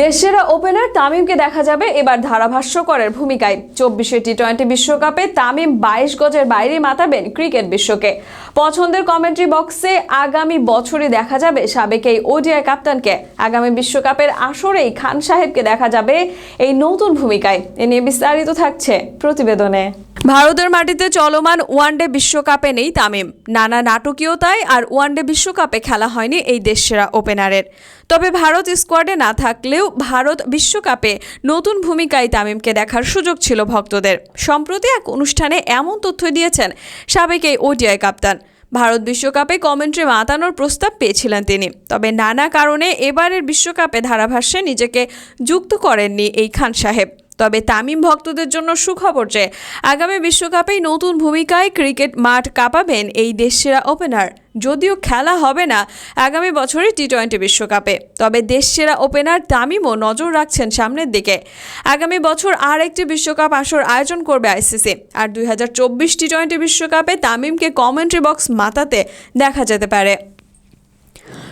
দেশসেরা opener তামিমকে দেখা যাবে এবার ধারাভাষ্যকরের ভূমিকায়। চব্বিশে টি টোয়েন্টি বিশ্বকাপে তামিম বাইশ গজের বাইরে মাতাবেন ক্রিকেট বিশ্বকে। পছন্দের কমেন্ট্রি বক্সে আগামী বছরই দেখা যাবে সাবেক এই ওডিআই কাপ্তানকে আগামী বিশ্বকাপের আসরেই খান সাহেবকে দেখা যাবে এই নতুন ভূমিকায়। এ নিয়ে বিস্তারিত থাকছে প্রতিবেদনে। ভারতের মাটিতে চলমান ওয়ানডে বিশ্বকাপে নেই তামিম। নানা নাটকীয়তায় আর ওয়ানডে বিশ্বকাপে খেলা হয়নি এই দেশসেরা ওপেনারের। তবে ভারত স্কোয়াডে না থাকলেও ভারত বিশ্বকাপে নতুন ভূমিকায় তামিমকে দেখার সুযোগ ছিল ভক্তদের। সম্প্রতি এক অনুষ্ঠানে এমন তথ্য দিয়েছেন সাবেক এই ওডিআই কাপ্তান। ভারত বিশ্বকাপে কমেন্ট্রি মাতানোর প্রস্তাব পেয়েছিলেন তিনি। তবে নানা কারণে এবারের বিশ্বকাপে ধারাভাষ্যে নিজেকে যুক্ত করেননি এই খান সাহেব। তবে তামিম ভক্তদের জন্য সুখবর যে আগামী বিশ্বকাপেই নতুন ভূমিকায় ক্রিকেট মাঠ কাঁপাবেন এই দেশসেরা ওপেনার। যদিও খেলা হবে না আগামী বছরের টি টোয়েন্টি বিশ্বকাপে, তবে দেশসেরা ওপেনার তামিমও নজর রাখছেন সামনের দিকে। আগামী বছর আর একটি বিশ্বকাপ আসর আয়োজন করবে আইসিসি, আর দুই হাজার চব্বিশ টি টোয়েন্টি বিশ্বকাপে তামিমকে কমেন্ট্রি বক্স মাতাতে দেখা যেতে পারে।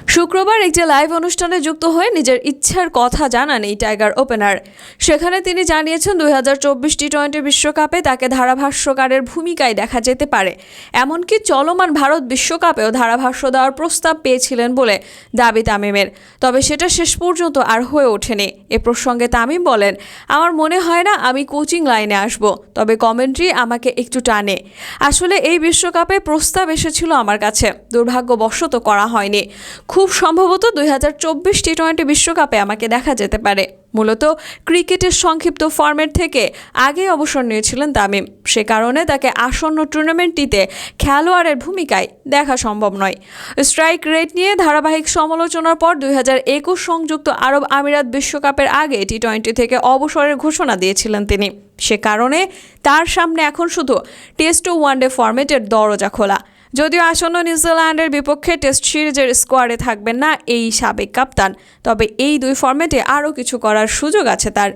শুক্রবার একটি লাইভ অনুষ্ঠানে যুক্ত হয়ে নিজের ইচ্ছার কথা জানান এই টাইগার ওপেনার। সেখানে তিনি জানিয়েছেন, দুই হাজার চব্বিশ টি টোয়েন্টি বিশ্বকাপে তাকে ধারাভাষ্যকারের ভূমিকায় দেখা যেতে পারে। এমনকি চলমান ভারত বিশ্বকাপেও ধারাভাষ্য দেওয়ার প্রস্তাব পেয়েছিলেন বলে দাবি তামিমের। তবে সেটা শেষ পর্যন্ত আর হয়ে ওঠেনি। এ প্রসঙ্গে তামিম বলেন, আমার মনে হয় না আমি কোচিং লাইনে আসব, তবে কমেন্ট্রি আমাকে একটু টানে। আসলে এই বিশ্বকাপে প্রস্তাব এসেছিল আমার কাছে। দুর্ভাগ্যবশত করা হয়নি। খুব সম্ভবত দুই হাজার চব্বিশ টি টোয়েন্টি বিশ্বকাপে আমাকে দেখা যেতে পারে। মূলত ক্রিকেটের সংক্ষিপ্ত ফর্মেট থেকে আগে অবসর নিয়েছিলেন তামিম। সে কারণে তাকে আসন্ন টুর্নামেন্টটিতে খেলোয়াড়ের ভূমিকায় দেখা সম্ভব নয়। স্ট্রাইক রেট নিয়ে ধারাবাহিক সমালোচনার পর দুই হাজার একুশ সংযুক্ত আরব আমিরাত বিশ্বকাপের আগে টি টোয়েন্টি থেকে অবসরের ঘোষণা দিয়েছিলেন তিনি। সে কারণে তার সামনে এখন শুধু টেস্ট ও ওয়ানডে ফরম্যাটের দরজা খোলা। যদিও আসন্ন নিউজিল্যান্ডের বিপক্ষে টেস্ট সিরিজের স্কোয়াডে থাকবেন না এই সাবেক কাপ্তান, তবে এই দুই ফর্মেটে আরও কিছু করার সুযোগ আছে তার।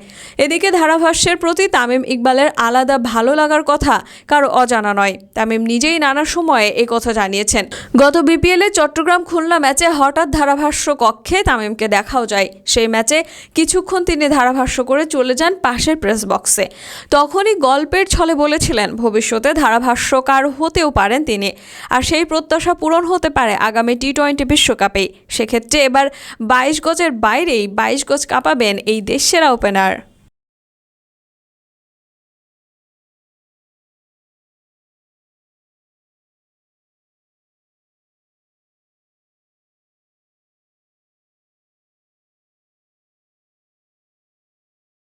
এদিকে ধারাভাষ্যের প্রতি তামিম ইকবালের আলাদা ভালো লাগার কথা কারও অজানা নয়। তামিম নিজেই নানা সময়ে এই কথা জানিয়েছেন। গত বিপিএলে চট্টগ্রাম খুলনা ম্যাচে হঠাৎ ধারাভাষ্য কক্ষে তামিমকে দেখাও যায়। সেই ম্যাচে কিছুক্ষণ তিনি ধারাভাষ্য করে চলে যান পাশের প্রেস বক্সে। তখনই গল্পের ছলে বলেছিলেন, ভবিষ্যতে ধারাভাষ্যকার হতেও পারেন তিনি। আর সেই প্রত্যাশা পূরণ হতে পারে আগামী টি টোয়েন্টি বিশ্বকাপে। সেক্ষেত্রে এবার বাইশ গজের বাইরেই বাইশ গজ কাঁপাবেন এই দেশ সেরা ওপেনার।